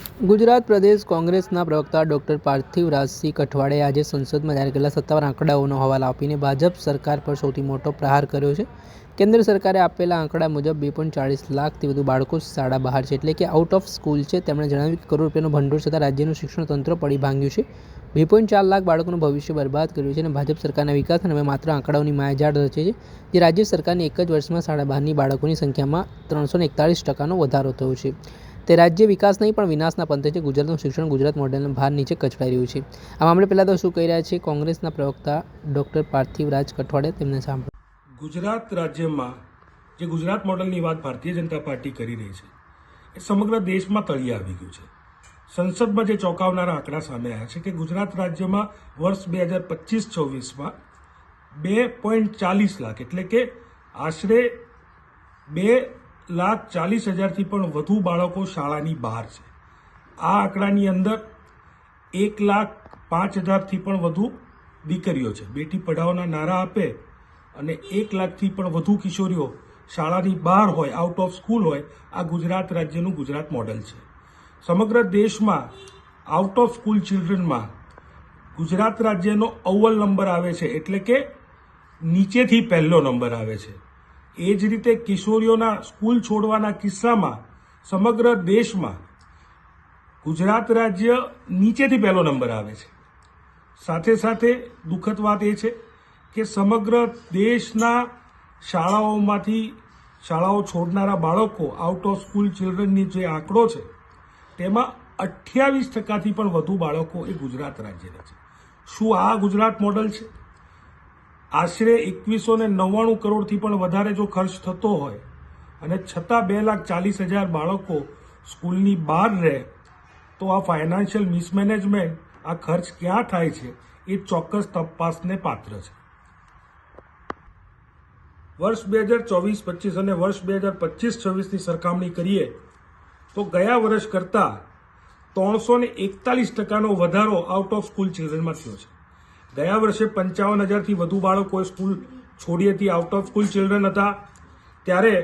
ગુજરાત પ્રદેશ કોંગ્રેસના પ્રવક્તા ડૉક્ટર પાર્થિવ રાજસિંહ કઠવાડે આજે સંસદમાં જાહેર કરેલા સત્તાવાર આંકડાઓનો હવાલો આપીને ભાજપ સરકાર પર સૌથી મોટો પ્રહાર કર્યો છે. કેન્દ્ર સરકારે આપેલા આંકડા મુજબ બે પોઈન્ટ ચાળીસ લાખથી વધુ બાળકો શાળા બહાર છે એટલે કે આઉટ ઓફ સ્કૂલ છે. તેમણે જણાવ્યું કે કરોડ રૂપિયાનું ભંડોળ છતાં રાજ્યનું શિક્ષણ તંત્ર પડી ભાંગ્યું છે. બે પોઈન્ટ ચાર લાખ બાળકોનું ભવિષ્ય બરબાદ કર્યું છે અને ભાજપ સરકારના વિકાસ અને હવે માત્ર આંકડાઓની માયાજાળ રચે છે. જે રાજ્ય સરકારની એક જ વર્ષમાં શાળા બહારની બાળકોની સંખ્યામાં ત્રણસો એકતાળીસ ટકાનો વધારો થયો છે. તે રાજ્ય વિકાસ નહીં, પણ વિનાશના પંથે છે. ગુજરાતનું શિક્ષણ ગુજરાત મોડેલના ભાર નીચે કચડાઈ રહ્યું છે. આ મામલે પહેલાં તો શું કહી રહ્યા છે? કોંગ્રેસના પ્રવક્તા ડૉક્ટર પાર્થિવરાજ કઠવાડે તેમને સાંભળ્યું. ગુજરાત રાજ્યમાં જે ગુજરાત મોડલની વાત ભારતીય જનતા પાર્ટી કરી રહી છે, એ સમગ્ર દેશમાં તળિયે આવી ગયું છે. સંસદમાં જે ચોંકાવનારા આંકડા સામે આવ્યા છે કે ગુજરાત રાજ્યમાં વર્ષ બે હજાર પચીસ છવ્વીસમાં બે પોઈન્ટ ચાલીસ લાખ, એટલે કે આશરે બે લાખ ચાલીસ હજારથી પણ વધુ બાળકો શાળાની બહાર છે. આ આંકડાની અંદર એક લાખ પાંચ હજારથી પણ વધુ દીકરીઓ છે. બેટી પઢાઓના નારા આપે અને એક લાખથી પણ વધુ કિશોરીઓ શાળાની બહાર હોય આઉટ ઓફ સ્કૂલ હોય, આ ગુજરાત રાજ્યનું ગુજરાત મોડલ છે. સમગ્ર દેશમાં આઉટ ઓફ સ્કૂલ ચિલ્ડ્રનમાં ગુજરાત રાજ્યનો અવ્વલ નંબર આવે છે. એટલે કે નીચેથી પહેલો નંબર આવે છે. એ જ રીતે કિશોરીઓના સ્કૂલ છોડવાના કિસ્સામાં સમગ્ર દેશમાં ગુજરાત રાજ્ય નીચેથી પહેલો નંબર આવે છે. સાથે સાથે દુઃખદ વાત એ છે કે સમગ્ર દેશના શાળાઓમાંથી શાળાઓ છોડનારા બાળકો આઉટ ઓફ સ્કૂલ ચિલ્ડ્રનની જે આંકડો છે, તેમાં અઠ્યાવીસ ટકાથી પણ વધુ બાળકો એ ગુજરાત રાજ્યના છે. શું આ ગુજરાત મોડલ છે? આશરે એકવીસો ને નવ્વાણું કરોડથી પણ વધારે જો ખર્ચ થતો હોય અને છતાં બે લાખ ચાલીસ હજાર બાળકો સ્કૂલની બહાર રહે, તો આ ફાઇનાન્શિયલ મિસમેનેજમેન્ટ, આ ખર્ચ ક્યાં થાય છે એ ચોક્કસ તપાસને પાત્ર છે. વર્ષ બે હજાર ચોવીસ, પચીસ અને વર્ષ બે હજાર પચીસ, છવ્વીસની સરખામણી કરીએ, તો ગયા વર્ષ કરતાં ત્રણસો ને એકતાલીસ ટકાનો વધારો આઉટ ઓફ સ્કૂલ ચિલ્ડ્રનમાં થયો છે. ગયા વર્ષે પંચાવન હજારથી વધુ બાળકોએ સ્કૂલ છોડી હતી. આઉટ ઓફ સ્કૂલ ચિલ્ડ્રન હતા. ત્યારે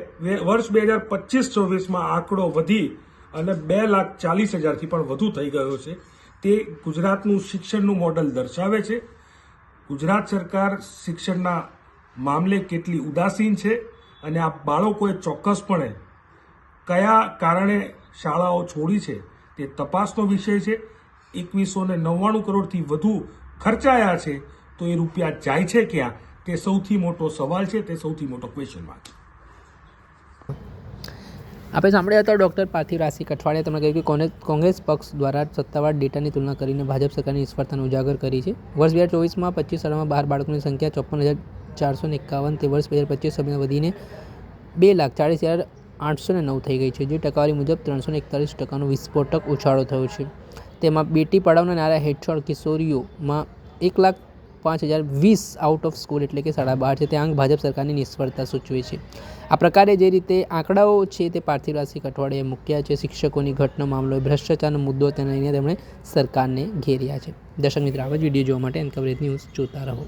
વર્ષ બે હજાર પચીસ છવ્વીસમાં આંકડો વધી અને બે લાખ ચાલીસ હજારથી પણ વધુ થઈ ગયો છે. તે ગુજરાતનું શિક્ષણનું મોડલ દર્શાવે છે. ગુજરાત સરકાર શિક્ષણના મામલે કેટલી ઉદાસીન છે અને આ બાળકોએ ચોક્કસપણે કયા કારણે શાળાઓ છોડી છે તે તપાસનો વિષય છે. એકવીસો ને નવ્વાણું કરોડથી વધુ ખર્ચાયા છે, તો એ રૂપિયા જાય છે ક્યાં? તે સૌથી મોટો સવાલ છે, તે સૌથી મોટો ક્વેશ્ચન માર્ક આપણે સાંભળ્યા હતા ડૉક્ટર પાર્થિવ રાજસિંહ કઠવાડે તેમણે કહ્યું કે કોંગ્રેસ પક્ષ દ્વારા સત્તાવાર ડેટાની તુલના કરીને ભાજપ સરકારની નિષ્ફળતાને ઉજાગર કરી છે. વર્ષ બે હજાર ચોવીસમાં પચીસ શાળામાં બાર બાળકોની સંખ્યા ચોપન હજાર ચારસો ને એકાવન, તે વર્ષ બે હજાર પચીસ સમયમાં વધીને બે લાખ ચાળીસ હજાર આઠસો ને નવ થઈ ગઈ છે, જે ટકાવારી મુજબ ત્રણસો ને એકતાલીસ ટકાનો વિસ્ફોટક ઉછાળો થયો છે. તેમાં બેટી પડાવના નારા હેઠળ કિશોરીઓમાં એક લાખ પાંચ હજાર વીસ આઉટ ઓફ સ્કૂલ એટલે કે સાડા બાર છે. તે આંક ભાજપ સરકારની નિષ્ફળતા સૂચવે છે. આ પ્રકારે જે રીતે આંકડાઓ છે તે પાર્થિવરાજસિંહ અઠવાડિયે મૂક્યા છે. શિક્ષકોની ઘટનો મામલો, ભ્રષ્ટાચારનો મુદ્દો તેને લઈને તેમણે સરકારને ઘેર્યા છે. દર્શક મિત્રો, આવા જ વીડિયો જોવા માટે એન કવરેજ ન્યૂઝ જોતા રહો.